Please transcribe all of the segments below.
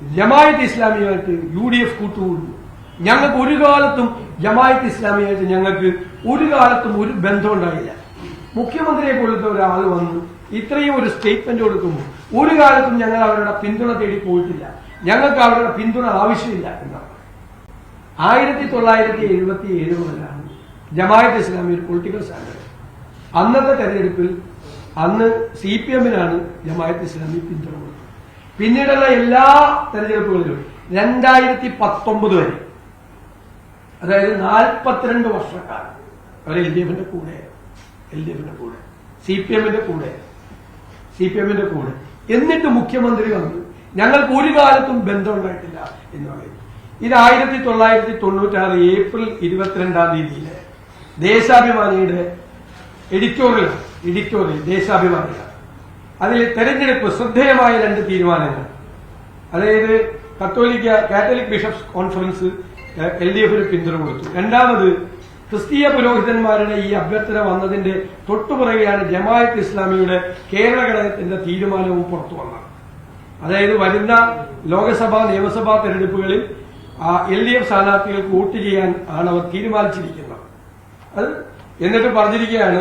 ജമായത്ത് ഇസ്ലാമിയായിട്ട് U D F കൂട്ടുകൂടുന്നു ഞങ്ങൾക്ക് ഒരു കാലത്തും ജമായത്ത് ഇസ്ലാമിയായിട്ട് ഞങ്ങൾക്ക് ഒരു കാലത്തും ഒരു ബന്ധം ഉണ്ടായില്ല. മുഖ്യമന്ത്രിയെ പോലത്തെ ഒരാൾ വന്ന് ഇത്രയും ഒരു സ്റ്റേറ്റ്മെന്റ് കൊടുക്കുമ്പോൾ ഒരു കാലത്തും ഞങ്ങൾ അവരുടെ പിന്തുണ തേടി പോയിട്ടില്ല. ഞങ്ങൾക്ക് അവരുടെ പിന്തുണ ആവശ്യമില്ല എന്നാണ്. ആയിരത്തി തൊള്ളായിരത്തി എഴുപത്തി ഏഴ് മുതലാണ് ജമായത്ത് ഇസ്ലാമി ഒരു പൊളിറ്റിക്കൽ സ്റ്റാൻഡേർഡ് അന്നത്തെ തെരഞ്ഞെടുപ്പിൽ അന്ന് സി പി എമ്മിനാണ് ജമായത്ത് ഇസ്ലാമി പിന്തുണ കൊടുത്തത്. പിന്നീടുള്ള എല്ലാ തെരഞ്ഞെടുപ്പുകളിലും രണ്ടായിരത്തി പത്തൊമ്പത് വരെ അതായത് നാൽപ്പത്തിരണ്ട് വർഷക്കാലം അവർ എൽ ഡി എഫിന്റെ കൂടെ എൽ ഡി എഫിന്റെ കൂടെ സി പി എമ്മിന്റെ കൂടെ സി പി എമ്മിന്റെ കൂടെ. എന്നിട്ട് മുഖ്യമന്ത്രി വന്നു. ഞങ്ങൾക്ക് ഒരു കാലത്തും ബന്ധം ഉണ്ടായിട്ടില്ല എന്ന് പറയുന്നു ഇത് ആയിരത്തി തൊള്ളായിരത്തി തൊണ്ണൂറ്റാറ് ഏപ്രിൽ ഇരുപത്തിരണ്ടാം തീയതിയിലെ ദേശാഭിമാനിയുടെ എഡിറ്റോറിയൽ എഡിറ്റോറിയൽ ദേശാഭിമാനിയാണ് അതിൽ തെരഞ്ഞെടുപ്പ് ശ്രദ്ധേയമായ രണ്ട് തീരുമാനങ്ങൾ. അതായത് കത്തോലിക്ക Catholic bishops conference L D എഫിന് പിന്തുണ കൊടുത്തു. രണ്ടാമത് ക്രിസ്തീയ പുരോഹിതന്മാരുടെ ഈ അഭ്യർത്ഥന വന്നതിന്റെ തൊട്ടുപുറകെയാണ് ജമായത്ത് ഇസ്ലാമിയുടെ കേരള ഘടകത്തിന്റെ തീരുമാനവും പുറത്തു വന്നത്. അതായത് വരുന്ന ലോകസഭാ നിയമസഭാ തെരഞ്ഞെടുപ്പുകളിൽ എൽ ഡി എഫ് സ്ഥാനാർത്ഥികൾക്ക് വോട്ട് ചെയ്യാൻ ആണ് അവർ തീരുമാനിച്ചിരിക്കുന്നത്. അത് എന്നിട്ട് പറഞ്ഞിരിക്കുകയാണ്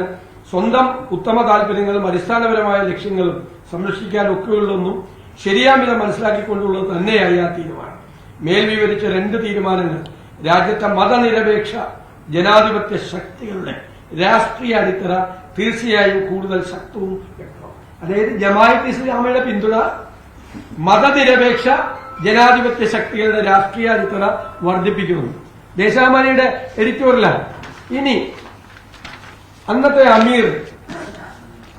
സ്വന്തം ഉത്തമ താല്പര്യങ്ങളും അടിസ്ഥാനപരമായ ലക്ഷ്യങ്ങളും സംരക്ഷിക്കാൻ ഒക്കെയുള്ളൊന്നും ശരിയാമില മനസ്സിലാക്കിക്കൊണ്ടുള്ളത് തന്നെയായി ആ തീരുമാനം. മേൽ വിവരിച്ച രണ്ട് തീരുമാനങ്ങൾ രാജ്യത്തെ മതനിരപേക്ഷ ജനാധിപത്യ ശക്തികളുടെ രാഷ്ട്രീയ അടിത്തറ തീർച്ചയായും കൂടുതൽ ശക്തവും വ്യക്തവും. അതായത് ജമായത്ത് ഇസ്ലാമയുടെ പിന്തുണ മതനിരപേക്ഷ ജനാധിപത്യ ശക്തികളുടെ രാഷ്ട്രീയ അടിത്തറ വർദ്ധിപ്പിക്കുന്നു. ദേശാമാനിയുടെ എഡിറ്റോറിയലാണ് ഇനി അന്നത്തെ അമീർ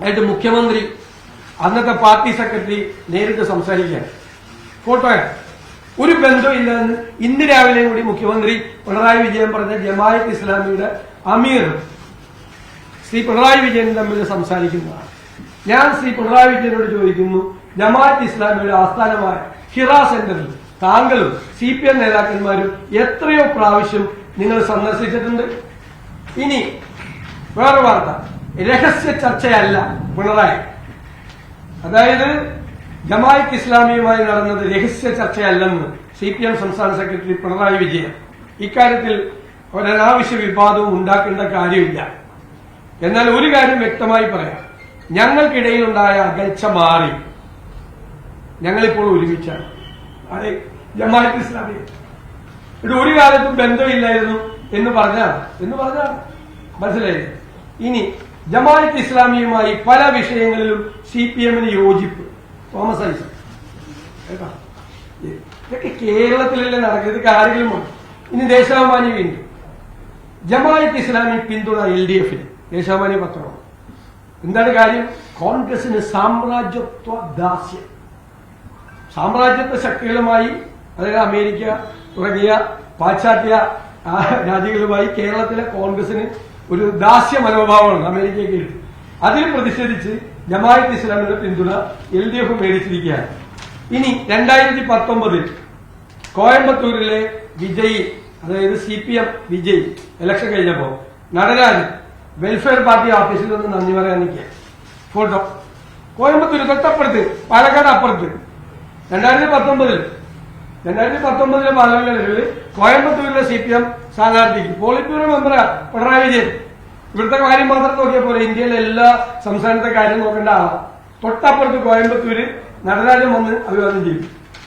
ആയിട്ട് മുഖ്യമന്ത്രി അന്നത്തെ പാർട്ടി സെക്രട്ടറി നേരിട്ട് സംസാരിക്കുകയാണ് ഫോട്ടോയാണ് ഒരു ബന്ധമില്ലെന്ന് ഇന്ന് രാവിലെ കൂടി മുഖ്യമന്ത്രി പിണറായി വിജയൻ പറഞ്ഞ ജമായത്ത് ഇസ്ലാമിയുടെ അമീർ ശ്രീ പിണറായി വിജയൻ തമ്മിൽ സംസാരിക്കുന്നതാണ്. ഞാൻ ശ്രീ പിണറായി വിജയനോട് ചോദിക്കുന്നു ജമാഅത്ത് ഇസ്ലാമിയുടെ ആസ്ഥാനമായ ഹിറ സെന്ററിൽ താങ്കളും സി പി എം നേതാക്കന്മാരും എത്രയോ പ്രാവശ്യം നിങ്ങൾ സന്ദർശിച്ചിട്ടുണ്ട്? ഇനി വേറെ വാർത്ത. രഹസ്യ ചർച്ചയല്ല പിണറായി. അതായത് ജമായത്ത് ഇസ്ലാമിയുമായി നടന്നത് രഹസ്യ ചർച്ചയല്ലെന്ന് സി പി എം സംസ്ഥാന സെക്രട്ടറി പിണറായി വിജയൻ. ഇക്കാര്യത്തിൽ ഒരനാവശ്യ വിവാദവും ഉണ്ടാക്കേണ്ട കാര്യമില്ല. എന്നാൽ ഒരു കാര്യം വ്യക്തമായി പറയാം. ഞങ്ങൾക്കിടയിലുണ്ടായ അകൽച്ച മാറി. ഞങ്ങളിപ്പോൾ ഒരുമിച്ചാണ്. അതെ ജമാഅത്ത് ഇസ്ലാമി. ഒരു കാലത്തും ബന്ധമില്ലായിരുന്നു എന്ന് പറഞ്ഞാൽ എന്ന് പറഞ്ഞാൽ മനസ്സിലായി ഇനി ജമാഅത്ത് ഇസ്ലാമിയുമായി പല വിഷയങ്ങളിലും സി പി എമ്മിന് യോജിപ്പ്. തോമസ് കേട്ടോ? ഇതൊക്കെ കേരളത്തിലല്ലേ നടക്കുന്നത്? കാര്യങ്ങളും ഉണ്ട്. ഇനി ദേശാഭിമാനി വീണ്ടും. ജമാഅത്ത് ഇസ്ലാമി പിന്തുണ എൽ ഡി എഫിന്. ദേശാഭിമാനി പത്രമാണ്. എന്താണ് കാര്യം? കോൺഗ്രസിന് സാമ്രാജ്യത്വ ദാസ്യം. സാമ്രാജ്യത്വ ശക്തികളുമായി അതായത് അമേരിക്ക തുടങ്ങിയ പാശ്ചാത്യ രാജ്യങ്ങളുമായി കേരളത്തിലെ കോൺഗ്രസിന് ഒരു ദാസ്യ മനോഭാവമാണ് അമേരിക്കയ്ക്ക് അതിൽ പ്രതിഷേധിച്ച് ജമാഅത്ത് ഇസ്ലാമിയുടെ പിന്തുണ എൽ ഡി എഫ് മേടിച്ചിരിക്കുകയാണ്. ഇനി രണ്ടായിരത്തി പത്തൊമ്പതിൽ കോയമ്പത്തൂരിലെ വിജയി അതായത് C P M Vijay election കഴിഞ്ഞപ്പോ നടരാജൻ വെൽഫെയർ പാർട്ടി ഓഫീസിൽ നിന്ന് നന്ദി പറയാൻ നിൽക്കുക. ഫോട്ടോ. കോയമ്പത്തൂർ തൊട്ടപ്പുറത്ത് പാലക്കാട് അപ്പുറത്ത്. രണ്ടായിരത്തി പത്തൊമ്പതിൽ രണ്ടായിരത്തി പത്തൊമ്പതിലെ പാർലമെന്റ് കോയമ്പത്തൂരിലെ സി പി എം സ്ഥാനാർത്ഥിക്ക് പോളിറ്റ് ബ്യൂറോ മെമ്പറാ പിണറായി വിജയൻ. ഇവിടുത്തെ കാര്യം മാത്രം നോക്കിയാൽ പോലെ ഇന്ത്യയിലെ എല്ലാ സംസ്ഥാനത്തെ കാര്യം നോക്കേണ്ട ആളാണ് തൊട്ടപ്പുറത്ത് കോയമ്പത്തൂര് നടരാജൻ വന്ന് അഭിവാദ്യം ചെയ്യും.